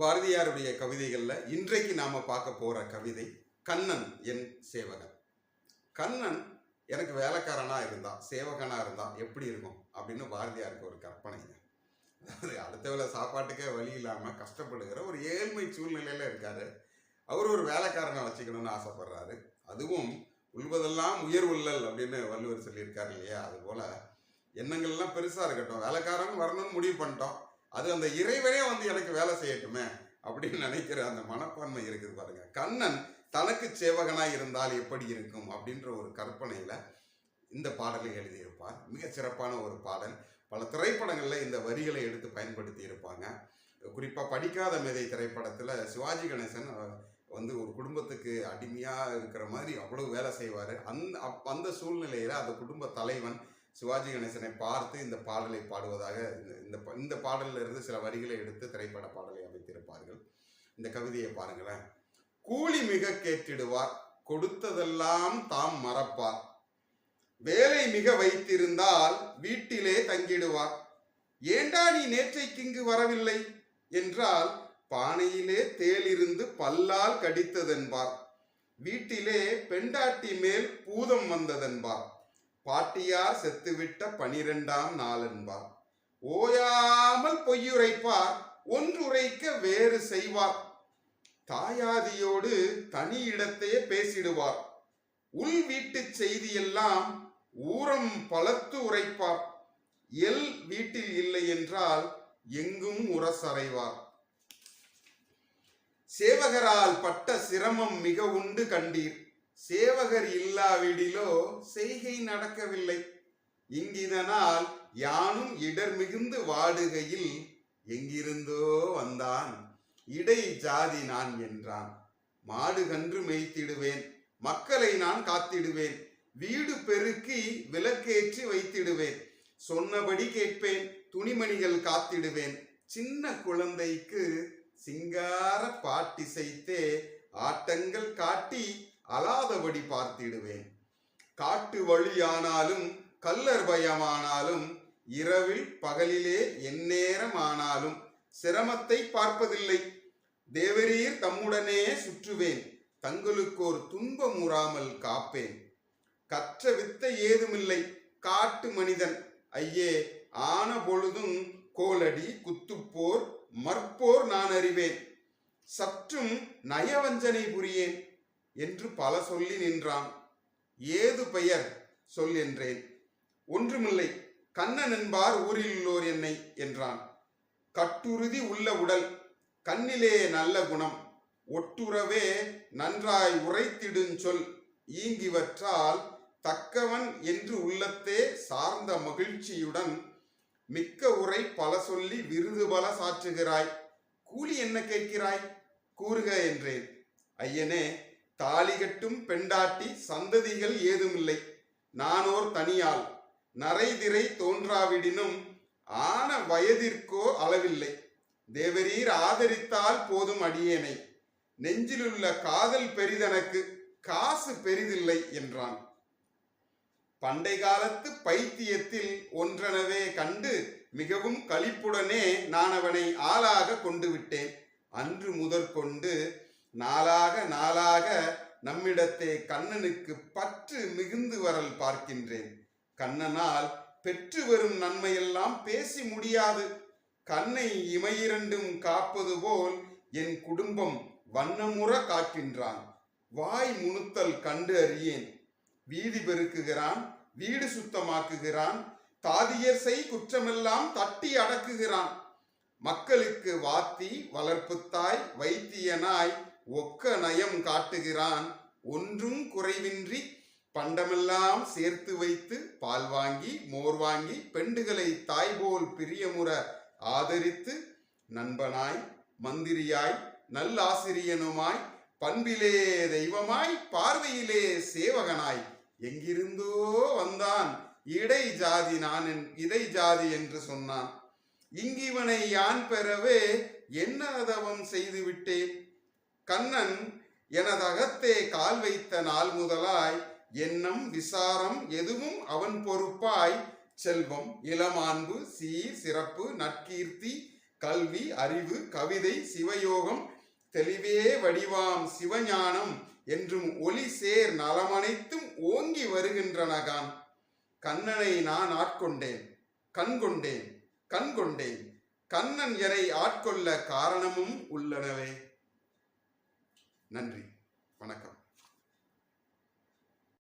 பாரதியாருடைய கவிதைகளில் இன்றைக்கு நாம் பார்க்க போகிற கவிதை கண்ணன் என் சேவகன். கண்ணன் எனக்கு வேலைக்காரனாக இருந்தால் சேவகனாக இருந்தால் எப்படி இருக்கும் அப்படின்னு பாரதியாருக்கு ஒரு கற்பனைங்க அதாவது அடுத்த வேலை சாப்பாட்டுக்கே வழி இல்லாமல் கஷ்டப்படுகிற ஒரு ஏழ்மை சூழ்நிலையில் இருக்காரு. அவர் ஒரு வேலைக்காரனை வச்சுக்கணும்னு ஆசைப்படுறாரு. அதுவும் உள்வதெல்லாம் உயர் உள்ளல் அப்படின்னு வள்ளுவர் சொல்லியிருக்காரு இல்லையா? அதுபோல் எண்ணங்கள்லாம் பெருசாக இருக்கட்டும். வேலைக்காரன் வரணும்னு முடிவு பண்ணிட்டோம். அது அந்த இறைவனே வந்து எனக்கு வேலை செய்யட்டுமே அப்படின்னு நினைக்கிற அந்த மனப்பான்மை இருக்குது பாருங்க. கண்ணன் தனக்கு சேவகனாய் இருந்தால் எப்படி இருக்கும் அப்படின்ற ஒரு கற்பனையில இந்த பாடலை எழுதியிருப்பார். மிக சிறப்பான ஒரு பாடல். பல திரைப்படங்களில் இந்த வரிகளை எடுத்து பயன்படுத்தி இருப்பாங்க. குறிப்பாக படிக்காத மேதை திரைப்படத்தில் சிவாஜி கணேசன் வந்து ஒரு குடும்பத்துக்கு அடிமையாக இருக்கிற மாதிரி அவ்வளவு வேலை செய்வார். அந்த அப்- அந்த சூழ்நிலையில் அந்த குடும்ப தலைவன் சிவாஜி கணேசனை பார்த்து இந்த பாடலை பாடுவதாக இந்த- இந்த பாடலிலிருந்து இந்த பாடலில் இருந்து சில வரிகளை எடுத்து திரைப்பட பாடலை அமைத்திருப்பார்கள். இந்த கவிதையை பாருங்களேன். கூலி மிக கேட்டிடுவார் கொடுத்ததெல்லாம் தாம் மறப்பார். வேலை மிக வைத்திருந்தால் வீட்டிலே தங்கிடுவார். ஏண்டா நீ நேற்றைக்கு இங்கு வரவில்லை? என்றால் பானையிலே தேலிருந்து பல்லால் கடித்ததென்பார். வீட்டிலே பெண்டாட்டி மேல் பூதம் வந்ததென்பார். பாட்டியார் செத்துவிட்ட பனிரெண்டாம் நாளென்பார் ஓயாமல் பொய்யுரைப்பார் ஒன்றுரைக்க வேறு செய்வார். தாயாதியோடு தனி இடத்தையே பேசிடுவார். உள் வீட்டு செய்தியெல்லாம் ஊரம் பலத்து உரைப்பார். எல் வீட்டில் இல்லை என்றால் எங்கும் உரசறைவார். சேவகரால் பட்ட சிரமம் மிக உண்டு கண்டீர். சேவகர் இல்லாவிடிலோ செய்கை நடக்கவில்லை. இங்கிதனால் யானும் இடர் மிகுந்து வாடுகையில் எங்கிருந்தோ வந்தான் இடை ஜாதி நான் என்றான். மாடு கன்று மேய்த்திடுவேன் மக்களை நான் காத்திடுவேன். வீடு பெருக்கி விளக்கேற்றி வைத்திடுவேன். சொன்னபடி கேட்பேன் துணிமணிகள் காத்திடுவேன். சின்ன குழந்தைக்கு சிங்கார பாட்டிசைத்தே ஆட்டங்கள் காட்டி அலாதபடி பார்த்திடுவேன். காட்டு வழியானாலும் கல்லர் பயமானாலும் இரவில் பகலிலே எந்நேரமானாலும் சிரமத்தை பார்ப்பதில்லை. தேவரீர் தம்முடனே சுற்றுவேன். தங்களுக்கோர் துன்பம் உறாமல் காப்பேன். கற்ற வித்தை ஏதுமில்லை. காட்டு மனிதன். ஐயே ஆன பொழுதும் கோலடி குத்துப்போர் மற்போர் நான் அறிவேன். சற்றும் நயவஞ்சனை புரியேன். என்று பல சொல்லி நின்றான். ஏது பெயர்? சொல் என்றேன். ஒன்றுமில்லை கண்ணன் என்பார் ஊரில் உள்ளோர் என்னை என்றான். கட்டுறுதி உள்ள உடல் கண்ணிலே நல்ல குணம் ஒட்டுறவே நன்றாய் உரைத்திடுஞ்சொல் ஈங்கிவற்றால் தக்கவன் என்று உள்ளத்தே சார்ந்த மகிழ்ச்சியுடன் மிக்க உரை பல சொல்லி விருது பல சாற்றுகிறாய். கூலி என்ன கேட்கிறாய்? கூறுக என்றேன். ஐயனே தாலிகட்டும் பெண்டாட்டி சந்ததிகள் ஏதுமில்லை. நானோர் தனியால் நரைதிரை தோன்றாவிடினும் ஆன வயதிற்கோ அளவில்லை. தேவரீர் ஆதரித்தால் போதும் அடியேனை. நெஞ்சிலுள்ள காதல் பெரிதனக்கு காசு பெரிதில்லை என்றான். பண்டை காலத்து பைத்தியத்தில் ஒன்றெனவே கண்டு மிகவும் களிப்புடனே நான் அவனை ஆளாக கொண்டு விட்டேன் அன்று முதற்கொண்டு நாளாக நாளாக நம்மிடத்தே கண்ணனுக்கு பற்று மிகுந்து வரல் பார்க்கின்றேன். கண்ணனால் பெற்று வரும் நன்மையெல்லாம் பேசி முடியாது. கண்ணை இமையிரண்டும் காப்பது போல் என் குடும்பம் வண்ணமுற காக்கின்றான். வாய் முணுத்தல் கண்டு அறியேன். வீதி பெருக்குகிறான் வீடு சுத்தமாக்குகிறான் தாதியர் செய் குற்றமெல்லாம் தட்டி அடக்குகிறான். மக்களுக்கு வாத்தி வளர்ப்புத்தாய் வைத்தியனாய் ஒக்க நயம் காட்டுகிறான். ஒன்றும் குறைவின்றி பண்டமெல்லாம் சேர்த்து வைத்து பால் வாங்கி மோர் வாங்கி பெண்டுகளை தாய்போல் பிரியமுற ஆதரித்து நண்பனாய் மந்திரியாய் நல்லாசிரியனுமாய் பண்பிலே தெய்வமாய் பார்வையிலே சேவகனாய். எங்கிருந்தோ வந்தான். இடை ஜாதி நான் என்- இடை ஜாதி என்று சொன்னான். இங்கிவனை யான் பெறவே என்ன அதவம் செய்து விட்டேன் கண்ணன் எனதகத்தே கால் வைத்த நாள் முதலாய் எண்ணம் விசாரம் எதுவும் அவன் பொறுப்பாய் செல்வம் இளமாண்பு சீர் சிறப்பு நற்கீர்த்தி கல்வி அறிவு கவிதை சிவயோகம் தெளிவே வடிவாம் சிவஞானம் என்றும் ஒளி சேர் நலமனைத்தும் ஓங்கி வருகின்றனகான். கண்ணனை நான் ஆட்கொண்டேன் கண்கொண்டேன் கண்கொண்டேன். கண்ணன் எனை ஆட்கொள்ள காரணமும் உள்ளனவே. நன்றி. வணக்கம்.